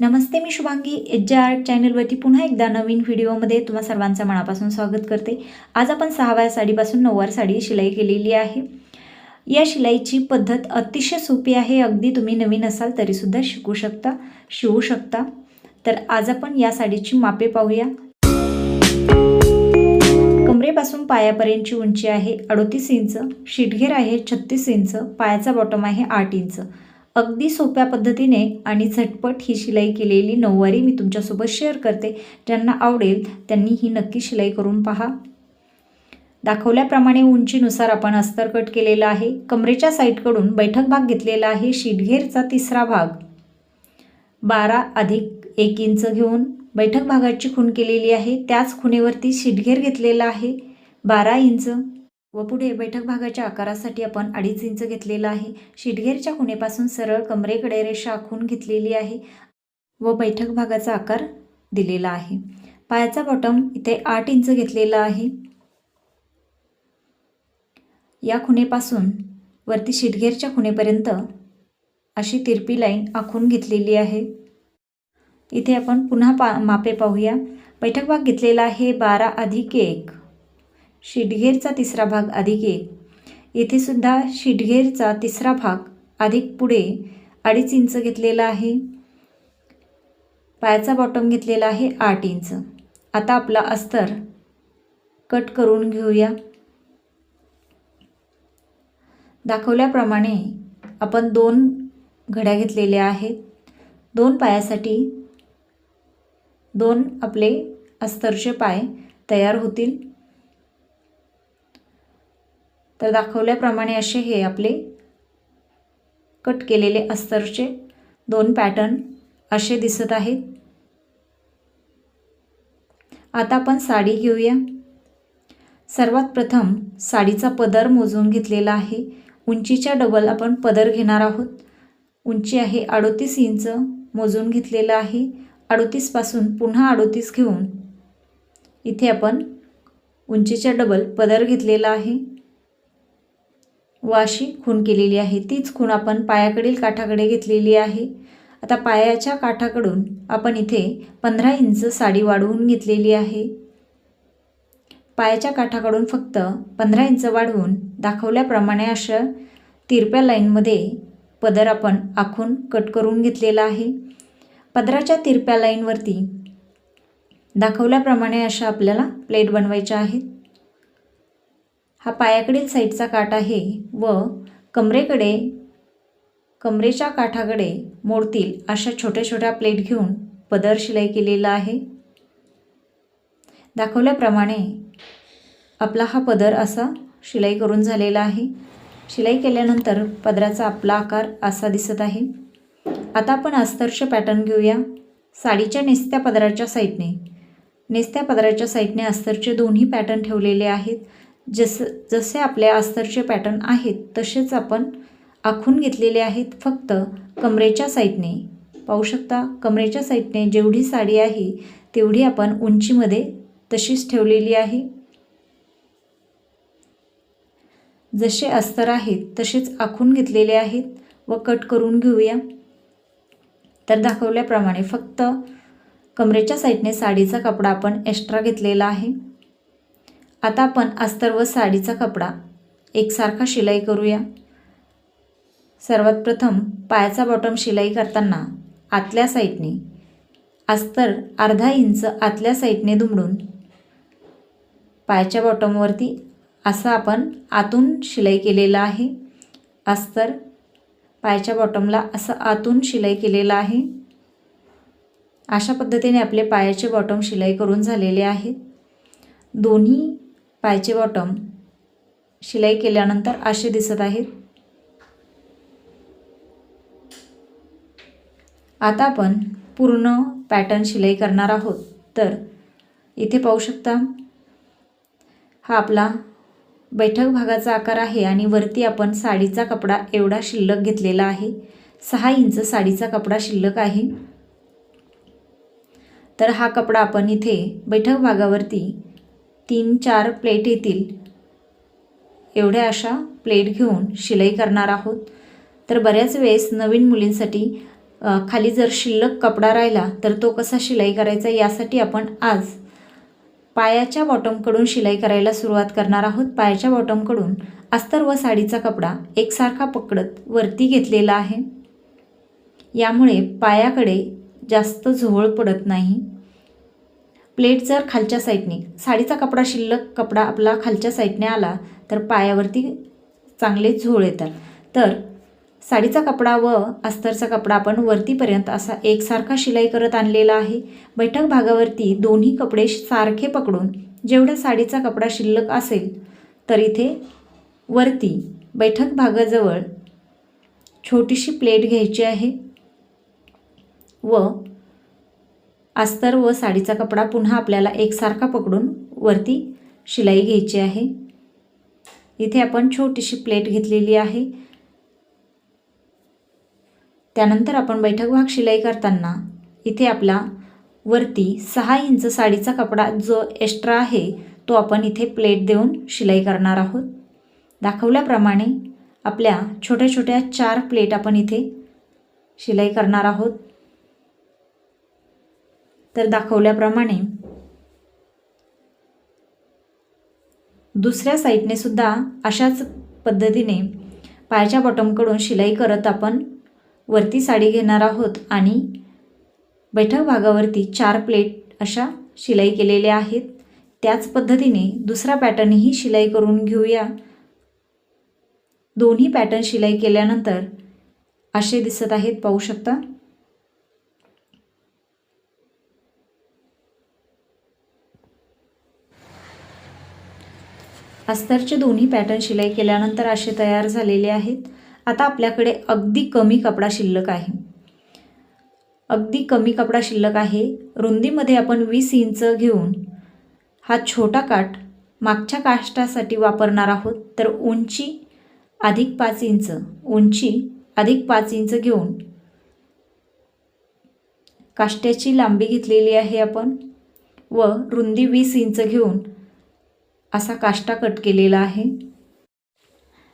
नमस्ते मी Shubhangi. H J art चॅनलवरती पुन्हा एकदा नवीन व्हिडिओमध्ये तुम्हा सर्वांचं मनापासून स्वागत करते. आज आपण सहाव्या साडीपासून नऊवार साडी शिलाई केलेली आहे. या शिलाईची पद्धत अतिशय सोपी आहे. अगदी तुम्ही नवीन असाल तरीसुद्धा शिकू शकता शिवू शकता. तर आज आपण या साडीची मापे पाहूया. कमरेपासून पायापर्यंतची उंची आहे अडोतीस इंच शिटघेर आहे छत्तीस इंच पायाचा बॉटम आहे आठ इंच. अगदी सोप्या पद्धतीने आणि झटपट ही शिलाई केलेली नऊवारी मी तुमच्यासोबत शेअर करते. ज्यांना आवडेल त्यांनी ही नक्की शिलाई करून पहा. दाखवल्याप्रमाणे उंचीनुसार आपण अस्तर कट केलेला आहे. कमरेच्या साईडकडून बैठक भाग घेतलेला आहे. शीटघेरचा तिसरा भाग. बारा अधिक एक इंच घेऊन बैठक भागाची खूण केलेली आहे. त्याच खुणेवरती शीटघेर घेतलेला आहे. बारा इंच. व पुढे बैठक भागाच्या आकारासाठी आपण अडीच इंच घेतलेला आहे. शीटघेरच्या खुणेपासून सरळ कमरेकडे रेषा आखून घेतलेली आहे व बैठक भागाचा आकार दिलेला आहे. पायाचा बॉटम इथे आठ इंच घेतलेला आहे. या खुणेपासून वरती शीटघेरच्या खुणेपर्यंत अशी तिरपी लाईन आखून घेतलेली आहे. इथे आपण पुन्हा पा मापे पाहूया. बैठक भाग घेतलेला आहे बारा अधिक एक. शिडगेरचा तिसरा भाग अधिक एक. येथेसुद्धा सुद्धा तिसरा भाग अधिक पुढे अडीच इंच घेतलेला आहे. पायाचा बॉटम घेतलेला आहे आठ इंच. आता आपला अस्तर कट करून घेऊया. दाखवल्याप्रमाणे आपण दोन घड्या घेतलेल्या आहेत. दोन पायासाठी दोन आपले अस्तरचे पाय तयार होतील. तर दाखवल्याप्रमाणे असे हे आपले कट केलेले अस्तरचे दोन पॅटर्न असे दिसत आहेत. आता आपण साडी घेऊया. सर्वात प्रथम साडीचा पदर मोजून घेतलेला आहे. उंचीच्या डबल आपण पदर घेणार आहोत. उंची आहे अडोतीस इंच मोजून घेतलेलं आहे. अडोतीसपासून पुन्हा अडोतीस घेऊन इथे आपण उंचीच्या डबल पदर घेतलेला आहे. व अशी खूण केलेली आहे. तीच खूण आपण पायाकडील काठाकडे घेतलेली आहे. आता पायाच्या काठाकडून आपण इथे पंधरा इंच साडी वाढवून घेतलेली आहे. पायाच्या काठाकडून फक्त पंधरा इंच वाढवून दाखवल्याप्रमाणे अशा तिरप्या लाईनमध्ये पदर आपण आखून कट करून घेतलेला आहे. पदराच्या तिरप्या लाईनवरती दाखवल्याप्रमाणे अशा आपल्याला प्लेट बनवायच्या आहेत. हा पायाकडील साईडचा काठ आहे व कमरेकडे कमरेच्या काठाकडे मोडतील अशा छोट्या छोट्या प्लेट घेऊन पदर शिलाई केलेला आहे. दाखवल्याप्रमाणे आपला हा पदर असा शिलाई करून झालेला आहे. शिलाई केल्यानंतर पदराचा आपला आकार असा दिसत आहे. आता आपण अस्तरचे पॅटर्न घेऊया. साडीच्या नेसत्या पदराच्या साईडने. नेसत्या पदराच्या साईडने अस्तरचे दोन्ही पॅटर्न ठेवलेले आहेत. जस जसे आपल्या अस्तरचे पॅटर्न आहेत तसेच आपण आखून घेतलेले आहेत फक्त कमरेच्या साईडने पाहू शकता कमरेच्या साईडने जेवढी साडी आहे तेवढी आपण उंचीमध्ये तशीच ठेवलेली आहे. जसे अस्तर आहेत तसेच आखून घेतलेले आहेत. व कट करून घेऊया. तर दाखवल्याप्रमाणे फक्त कमरेच्या साईडने साडीचा कपडा आपण एक्स्ट्रा घेतलेला आहे. आता आपण अस्तर व साडीचा कपडा एकसारखा शिलाई करूया. सर्वात प्रथम पायाचा बॉटम शिलाई करताना आतल्या साईडने अस्तर अर्धा इंच आतल्या साईडने दुमडून पायाच्या बॉटमवरती असं आपण आतून शिलाई केलेलं आहे. अस्तर पायाच्या बॉटमला असं आतून शिलाई केलेलं आहे. अशा पद्धतीने आपले पायाचे बॉटम शिलाई करून झालेले आहेत दोन्ही पायचे बॉटम शिलाई केल्यानंतर असे दिसत आहेत. आता आपण पूर्ण पॅटर्न शिलाई करणार आहोत. तर इथे पाहू शकता हा आपला बैठक भागाचा आकार आहे आणि वरती आपण साडीचा कपडा एवढा शिल्लक घेतलेला आहे. सहा इंच साडीचा कपडा शिल्लक आहे. तर हा कपडा आपण इथे बैठक भागावरती तीन चार प्लेट येतील. एवढ्या अशा प्लेट घेऊन शिलाई करणार आहोत. तर बऱ्याच वेळेस नवीन मुलींसाठी खाली जर शिल्लक कपडा राहिला तर तो कसा शिलाई करायचा यासाठी आपण आज पायाच्या बॉटमकडून शिलाई करायला सुरुवात करणार आहोत. पायाच्या बॉटमकडून अस्तर व साडीचा कपडा एकसारखा पकडत वरती घेतलेला आहे. यामुळे पायाकडे जास्त झोळ पडत नाही. प्लेट जर खालच्या साईडने साडीचा कपडा शिल्लक कपडा आपला खालच्या साईडने आला तर पायावरती चांगले झोळ येतात. तर साडीचा कपडा व अस्तरचा कपडा आपण वरतीपर्यंत असा एकसारखा शिलाई करत आणलेला आहे. बैठक भागावरती दोन्ही कपडे सारखे पकडून जेवढा साडीचा कपडा शिल्लक असेल तर इथे वरती बैठक भागाजवळ छोटीशी प्लेट घ्यायची आहे व अस्तर व साडीचा कपडा पुन्हा आपल्याला एकसारखा पकडून वरती शिलाई घ्यायची आहे. इथे आपण छोटीशी प्लेट घेतलेली आहे. त्यानंतर आपण बैठक भाग शिलाई करताना इथे आपला वरती सहा इंच साडीचा कपडा जो एक्स्ट्रा आहे तो आपण इथे प्लेट देऊन शिलाई करणार आहोत. दाखवल्याप्रमाणे आपल्या छोट्या छोट्या चार प्लेट आपण इथे शिलाई करणार आहोत. तर दाखवल्याप्रमाणे दुसऱ्या साईडने सुद्धा अशाच पद्धतीने पायाच्या बॉटमकडून शिलाई करत आपण वरती साडी घेणार आहोत आणि बैठक भागावरती चार प्लेट अशा शिलाई केलेल्या आहेत. त्याच पद्धतीने दुसरा पॅटर्नही शिलाई करून घेऊया. दोन्ही पॅटर्न शिलाई केल्यानंतर असे दिसत आहेत पाहू शकता. अस्तरचे दोन्ही पॅटर्न शिलाई केल्यानंतर असे तयार झालेले आहेत. आता आपल्याकडे अगदी कमी कपडा शिल्लक आहे. अगदी कमी कपडा शिल्लक आहे. रुंदीमध्ये आपण वीस इंच घेऊन हा छोटा काठ मागच्या काष्टासाठी वापरणार आहोत. तर उंची अधिक पाच इंच उंची अधिक पाच इंच घेऊन काष्ट्याची लांबी घेतलेली आहे आपण व रुंदी वीस इंच घेऊन असा काष्टा कट केलेला आहे.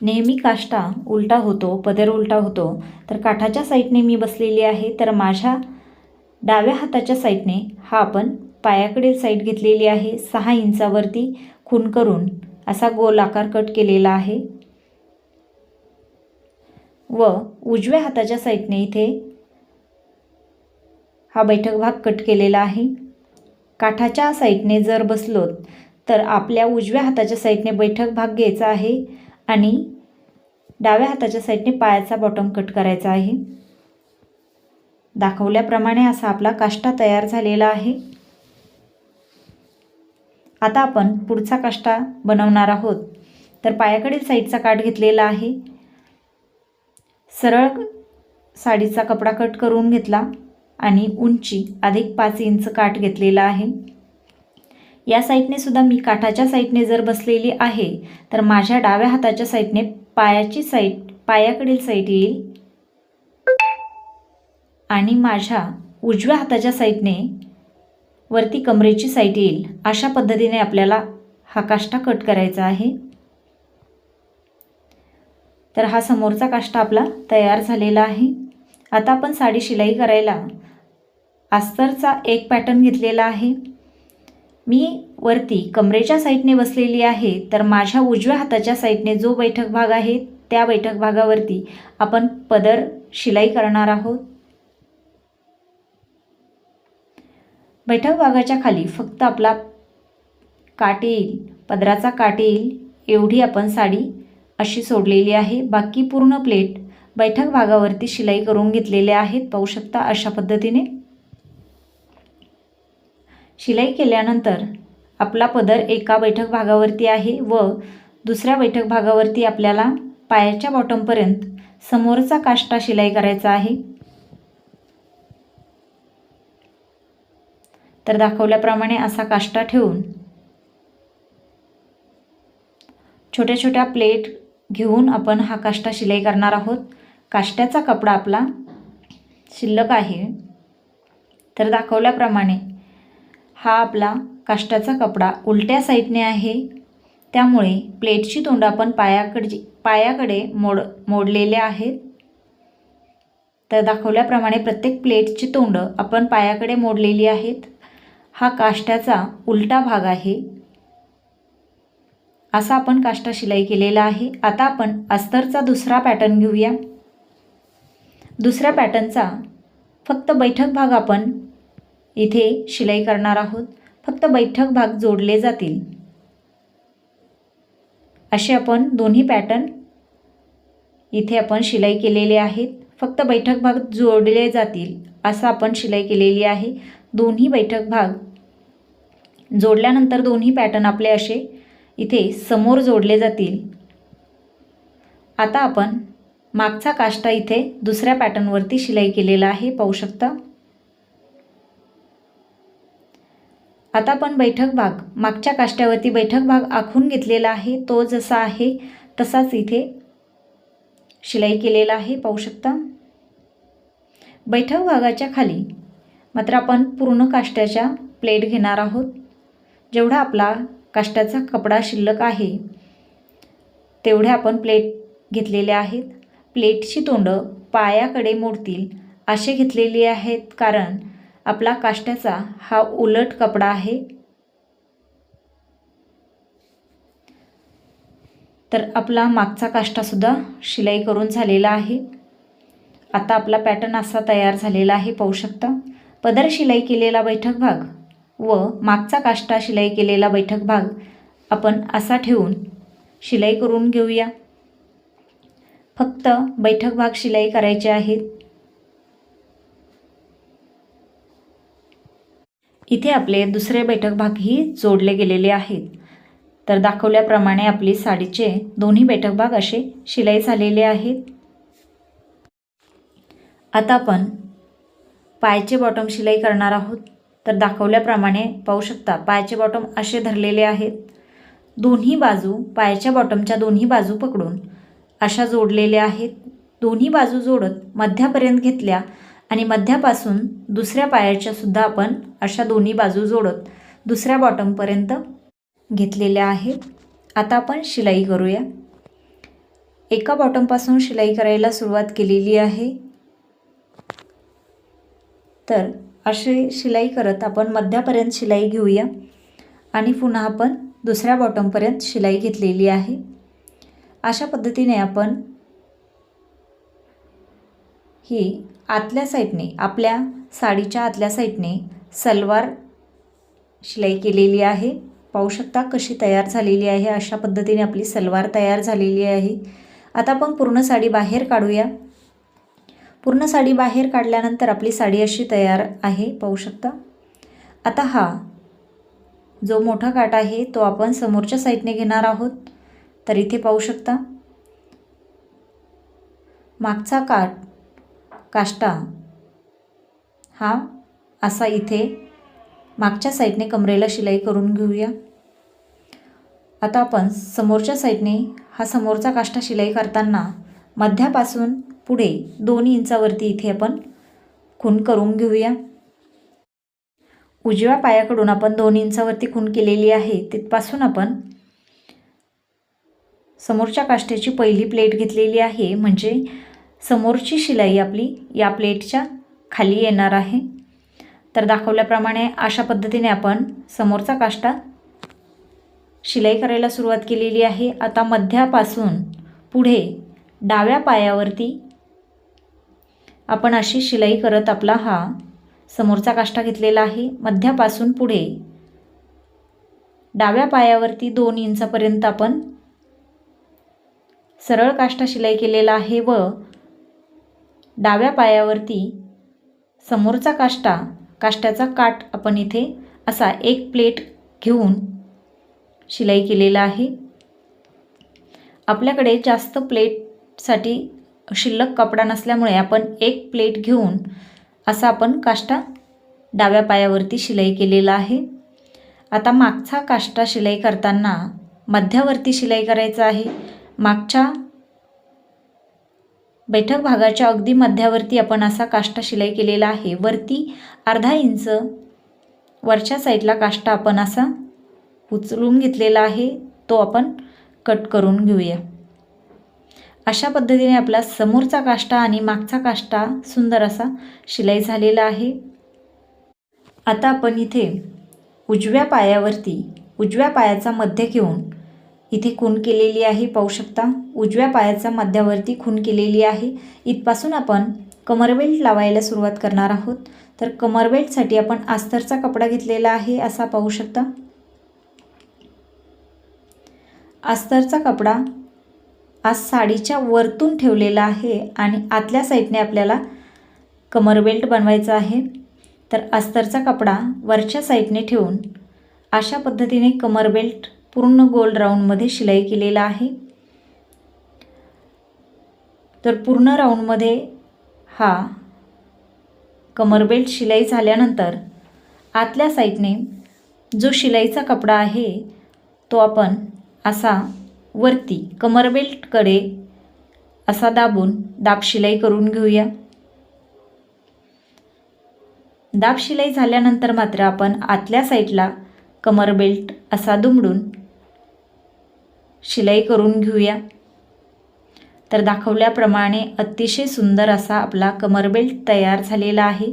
नेहमी काष्टा उलटा होतो पदर उलटा होतो. तर काठाच्या साईडने मी बसलेली आहे तर माझ्या डाव्या हाताच्या साईडने हा आपण पायाकडे साईड घेतलेली आहे सहा इंचावरती खून करून असा गोल आकार कट केलेला आहे. व उजव्या हाताच्या साईडने इथे हा बैठक भाग कट केलेला आहे. काठाच्या साईडने जर बसलोत तर आपल्या उजव्या हाताच्या साईडने बैठक भाग घ्यायचा आहे आणि डाव्या हाताच्या साईडने पायाचा बॉटम कट करायचा आहे. दाखवल्याप्रमाणे असा आपला काष्टा तयार झालेला आहे. आता आपण पुढचा काष्टा बनवणार आहोत. तर पायाकडील साईडचा काठ घेतलेला आहे. सरळ साडीचा कपडा कट करून घेतला आणि उंची अधिक पाच इंच काठ घेतलेला आहे. या साईडने सुद्धा मी काठाच्या साईडने जर बसलेली आहे तर माझ्या डाव्या हाताच्या साईडने पायाची साईड पायाकडील साईड येईल आणि माझ्या उजव्या हाताच्या साईडने वरती कमरेची साईड येईल. अशा पद्धतीने आपल्याला हा काष्टा कट करायचा आहे. तर हा समोरचा काष्टा आपला तयार झालेला आहे. आता आपण साडी शिलाई करायला अस्तरचा एक पॅटर्न घेतलेला आहे. मी वरती कमरेच्या साईडने बसलेली आहे तर माझ्या उजव्या हाताच्या साईडने जो बैठक भाग आहे त्या बैठक भागावरती आपण पदर शिलाई करणार आहोत. बैठक भागाच्या खाली फक्त आपला काट येईल पदराचा काट येईल एवढी आपण साडी अशी सोडलेली आहे. बाकी पूर्ण प्लेट बैठक भागावरती शिलाई करून घेतलेल्या आहेत. पाहू शकता अशा पद्धतीने शिलाई केल्यानंतर आपला पदर एका बैठक भागावरती आहे व दुसऱ्या बैठक भागावरती आपल्याला पायाच्या बॉटमपर्यंत समोरचा काष्टा शिलाई करायचा आहे. तर दाखवल्याप्रमाणे असा काष्टा ठेवून छोट्या छोट्या प्लेट घेऊन आपण हा काष्टा शिलाई करणार आहोत. काष्ट्याचा कपडा आपला शिल्लक आहे. तर दाखवल्याप्रमाणे हा आपला काष्टाचा कपडा उलट्या साईडने आहे. त्यामुळे प्लेटची तोंड आपण पायाकडची पायाकडे मोड मोडलेले आहेत. तर दाखवल्याप्रमाणे प्रत्येक प्लेटची तोंडं आपण पायाकडे मोडलेली आहेत. हा काष्टाचा उलटा भाग आहे. असा आपण काष्टा शिलाई केलेला आहे. आता आपण अस्तरचा दुसरा पॅटर्न घेऊया. दुसऱ्या पॅटर्नचा फक्त बैठक भाग आपण इथे शिलाई करणार आहोत. फक्त बैठक भाग जोडले जातील. असे आपण दोन्ही पॅटर्न इथे आपण शिलाई केलेले आहेत. फक्त बैठक भाग जोडले जातील असं आपण शिलाई केलेली आहे. दोन्ही बैठक भाग जोडल्यानंतर दोन्ही पॅटर्न आपले असे इथे समोर जोडले जातील. आता आपण मागचा काष्टा इथे दुसऱ्या पॅटर्नवरती शिलाई केलेला आहे. पाहू शकता. आता आपण बैठक भाग मागच्या काष्ट्यावरती बैठक भाग आखून घेतलेला आहे. तो जसा आहे तसाच इथे शिलाई केलेला आहे. पाहू शकता? बैठक भागाच्या खाली मात्र आपण पूर्ण काष्ट्याच्या प्लेट घेणार आहोत. जेवढा आपला काष्ट्याचा कपडा शिल्लक आहे तेवढे आपण प्लेट घेतलेले आहेत. प्लेटची तोंडं पायाकडे मोडतील असे घेतलेली आहेत. कारण आपला काष्ट्याचा हा उलट कपडा आहे. तर आपला मागचा काष्टासुद्धा शिलाई करून झालेला आहे. आता आपला पॅटर्न असा तयार झालेला आहे पाहू शकता. पदर शिलाई केलेला बैठक भाग व मागचा काष्टा शिलाई केलेला बैठक भाग आपण असा ठेवून शिलाई करून घेऊया. फक्त बैठक भाग शिलाई करायचे आहेत. इथे आपले दुसरे बैठक भागही जोडले गेलेले आहेत. तर दाखवल्याप्रमाणे आपली साडीचे दोन्ही बैठक भाग असे शिलाई झालेले आहेत. आता आपण पायाचे बॉटम शिलाई करणार आहोत. तर दाखवल्याप्रमाणे पाहू शकता पायाचे बॉटम असे धरलेले आहेत. दोन्ही बाजू पायाच्या बॉटमच्या दोन्ही बाजू पकडून अशा जोडलेल्या आहेत. दोन्ही बाजू जोडत मध्यापर्यंत घेतल्या आणि मध्यापासून दुसऱ्या पायाच्यासुद्धा आपण अशा दोन्ही बाजू जोडत दुसऱ्या बॉटमपर्यंत घेतलेल्या आहेत. आता आपण शिलाई करूया. एका बॉटमपासून शिलाई करायला सुरुवात केलेली आहे. तर असे शिलाई करत आपण मध्यापर्यंत शिलाई घेऊया आणि पुन्हा आपण दुसऱ्या बॉटमपर्यंत शिलाई घेतलेली आहे. अशा पद्धतीने आपण ही आतल्या साईडने आपल्या साडीच्या आतल्या साईडने सलवार शिलाई केलेली आहे. पाहू शकता कशी तयार झालेली आहे. अशा पद्धतीने आपली सलवार तयार झालेली आहे. आता आपण पूर्ण साडी बाहेर काढूया. पूर्ण साडी बाहेर काढल्यानंतर आपली साडी अशी तयार आहे. पाहू शकता. आता हा जो मोठा काट आहे तो आपण समोरच्या साईडने घेणार आहोत. तर इथे पाहू शकता. मागचा काट काष्टा. हा असा इथे मागच्या साईडने कमरेला शिलाई करून घेऊया. आता आपण समोरच्या साईडने हा समोरचा काष्टा शिलाई करताना मध्यापासून पुढे दोन इंचावरती इथे आपण खून करून घेऊया. उजव्या पायाकडून आपण दोन इंचावरती खून केलेली आहे तिथपासून आपण समोरच्या काष्ट्याची पहिली प्लेट घेतलेली आहे म्हणजे समोरची शिलाई आपली या प्लेटच्या खाली येणार आहे. तर दाखवल्याप्रमाणे अशा पद्धतीने आपण समोरचा काष्टा शिलाई करायला सुरुवात केलेली आहे. आता मध्यापासून पुढे डाव्या पायावरती आपण अशी शिलाई करत आपला हा समोरचा काष्टा घेतलेला आहे. मध्यापासून पुढे डाव्या पायावरती दोन इंचापर्यंत आपण सरळ काष्टा शिलाई केलेला आहे व डाव्या पायावरती समोरचा काष्टा काष्ट्याचा काठ आपण इथे असा एक प्लेट घेऊन शिलाई केलेला आहे. आपल्याकडे जास्त प्लेटसाठी शिल्लक कपडा नसल्यामुळे आपण एक प्लेट घेऊन असा आपण काष्टा डाव्या पायावरती शिलाई केलेला आहे. आता मागचा काष्टा शिलाई करताना मध्यावरती शिलाई करायचा आहे. मागच्या बैठक भागाच्या अगदी मध्यावरती आपण असा काष्टा शिलाई केलेला आहे. वरती अर्धा इंच वरच्या साईडला काष्टा आपण असा उचलून घेतलेला आहे. तो आपण कट करून घेऊया. अशा पद्धतीने आपला समोरचा काष्टा आणि मागचा काष्टा सुंदर असा शिलाई झालेला आहे. आता आपण इथे उजव्या पायावरती उजव्या पायाचा मध्य घेऊन इथे खून केलेली आहे पाहू शकता. उजव्या पायाचा मध्यावरती खून केलेली आहे. इथपासून आपण कमरबेल्ट लावायला सुरुवात करणार आहोत. तर कमरबेल्टसाठी आपण आस्तरचा कपडा घेतलेला आहे असा पाहू शकता. आस्तरचा कपडा आज साडीच्या वरतून ठेवलेला आहे आणि आतल्या साईडने आपल्याला कमरबेल्ट बनवायचा आहे. तर अस्तरचा कपडा वरच्या साईडने ठेवून अशा पद्धतीने कमरबेल्ट पूर्ण गोल राऊंडमध्ये शिलाई केलेला आहे. तर पूर्ण राऊंडमध्ये हा कमरबेल्ट शिलाई झाल्यानंतर आतल्या साईडने जो शिलाईचा कपडा आहे तो आपण असा वरती कमरबेल्टकडे असा दाबून दाब शिलाई करून घेऊया. दाब शिलाई झाल्यानंतर मात्र आपण आतल्या साईडला कमरबेल्ट असा दुमडून शिलाई करून घेऊया. तर दाखवल्याप्रमाणे अतिशय सुंदर असा आपला कमरबेल्ट तयार झालेला आहे.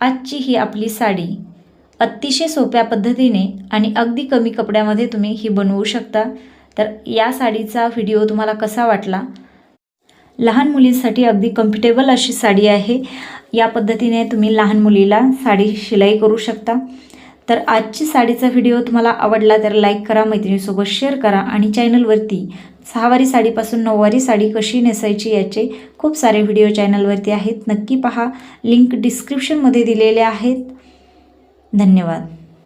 आजची ही आपली साडी अतिशय सोप्या पद्धतीने आणि अगदी कमी कपड्यामध्ये तुम्ही ही बनवू शकता. तर या साडीचा व्हिडिओ तुम्हाला कसा वाटला? लहान मुलींसाठी अगदी कम्फर्टेबल अशी साडी आहे. या पद्धतीने तुम्ही लहान मुलीला साडी शिलाई करू शकता. तर आजची साडीचा व्हिडिओ तुम्हाला आवडला तर लाईक करा मैत्रिणीसोबत शेअर करा आणि चॅनलवरती सहावारी साडीपासून नऊवारी साडी कशी नेसायची याचे खूप सारे व्हिडिओ चॅनलवरती आहेत. नक्की पहा. लिंक डिस्क्रिप्शनमध्ये दिलेले आहेत. धन्यवाद.